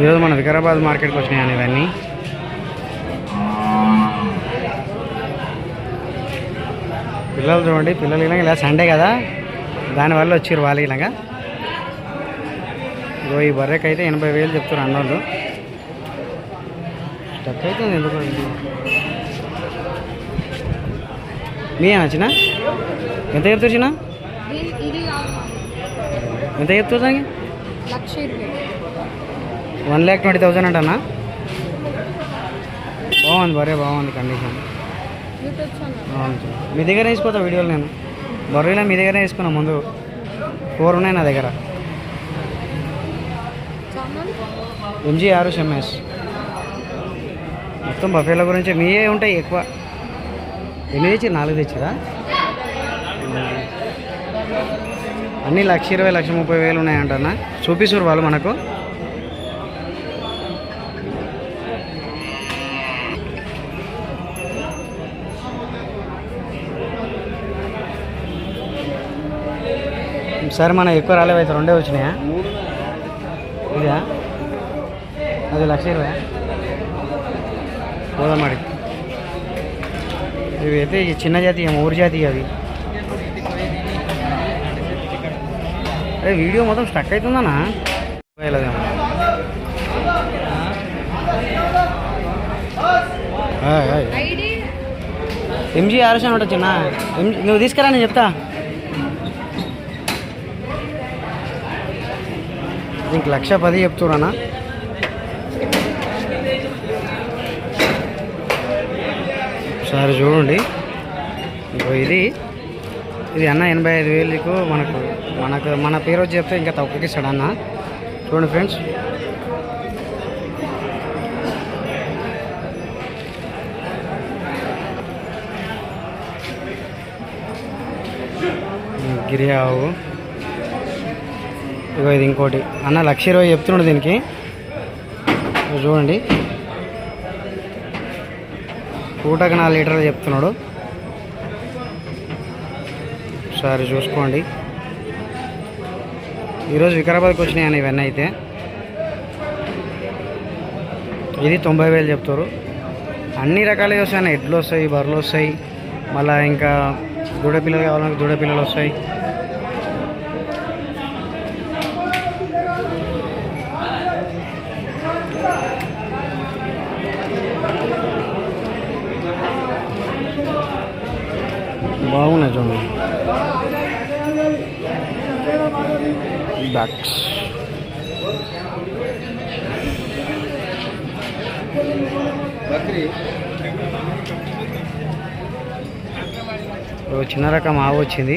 ఈరోజు మన వికారాబాద్ మార్కెట్కి వచ్చినాయని ఇవన్నీ. పిల్లలు చూడండి పిల్లలు ఇలా ఇలా సండే కదా. దానివల్ల వచ్చారు వాళ్ళు ఇలాగా ఇగో ఈ బర్రెకి అయితే ఎనభై వేలు చెప్తారు అన్నోళ్ళు. స్టక్ అవుతుంది ఎందుకు? మీ నచ్చిన ఎంత చెప్తారు చిన్న? ఇది ఇది కాదు. ఎంత చెప్తారు దానికి? వన్ ల్యాక్ ట్వంటీ థౌజండ్ అంటన్నా బాగుంది బరే బాగుంది కండిషన్ మీ దగ్గర వేసుకోతా వీడియోలు నేను. బర్రెలో మీ దగ్గర వేసుకున్నా ముందు. ఫోర్ ఉన్నాయి నా దగ్గర. ఎంజీ ఆరు ఎంఎస్ మొత్తం బఫేల గురించి మీయే ఉంటాయి ఎక్కువ. ఎన్ని తెచ్చి నాలుగు తెచ్చిరా? అన్నీ లక్ష ఇరవై లక్ష ముప్పై వేలు ఉన్నాయంటన్నా. చూపిస్తారు వాళ్ళు మనకు. సరే మన ఎక్కువ రాలేవు అయితే రెండే వచ్చినాయా? ఇదా? అది లక్ష ఇరవై. పోదాం మరి. ఇవి అయితే చిన్న జాతి ఊరి జాతి అవి. అదే వీడియో మొత్తం స్టక్ అవుతుందనా వెళ్ళదేమో ఎంజీ ఆర్ఎస్ అనమాట చిన్న ఎంజీ నువ్వు తీసుకురా నేను చెప్తా. దీనికి లక్ష పది చెప్తున్నానా? ఒకసారి చూడండి. ఇంకో ఇది. ఇది అన్న ఎనభై ఐదు వేలకు మనకు మనకు మన పేరు వచ్చి చెప్తే ఇంకా తక్కువకి ఇస్తాడు అన్న. చూడండి ఫ్రెండ్స్. గిరి ఆవు. ఇగో ఇది ఇంకోటి. అన్న లక్ష ఇరవై చెప్తున్నాడు దీనికి. చూడండి. పూటకు నాలుగు లీటర్లు చెప్తున్నాడు. ఒకసారి చూసుకోండి. ఈరోజు వికారాబాద్కి వచ్చినాయి అని ఇవన్నీ అయితే. ఇది తొంభై వేలు చెప్తారు. అన్ని రకాలుగా వస్తాయి అన్న. ఎడ్లు వస్తాయి బర్రెలు వస్తాయి మళ్ళీ ఇంకా దూడ పిల్లలు కావాలంటే దూడ పిల్లలు వస్తాయి. బాగున్నాయి చూడండి బ్యాక్స్ చిన్న రకం ఆవు వచ్చింది.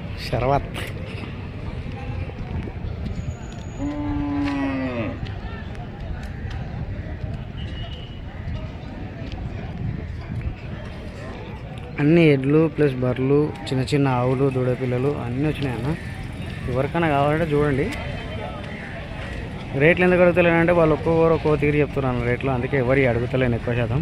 శర్వత్. అన్ని ఎడ్లు ప్లస్ బర్రెలు చిన్న చిన్న ఆవులు దూడపిల్లలు అన్నీ వచ్చినాయి అన్న. ఎవరికైనా కావాలంటే చూడండి. రేట్లు ఎందుకు అడుగుతలేనంటే వాళ్ళు ఒక్కొక్కరు ఒక్కో తీరు చెప్తున్నారు రేట్లు. అందుకే ఎవరి అడుగుతలేను ఎక్కువ శాతం.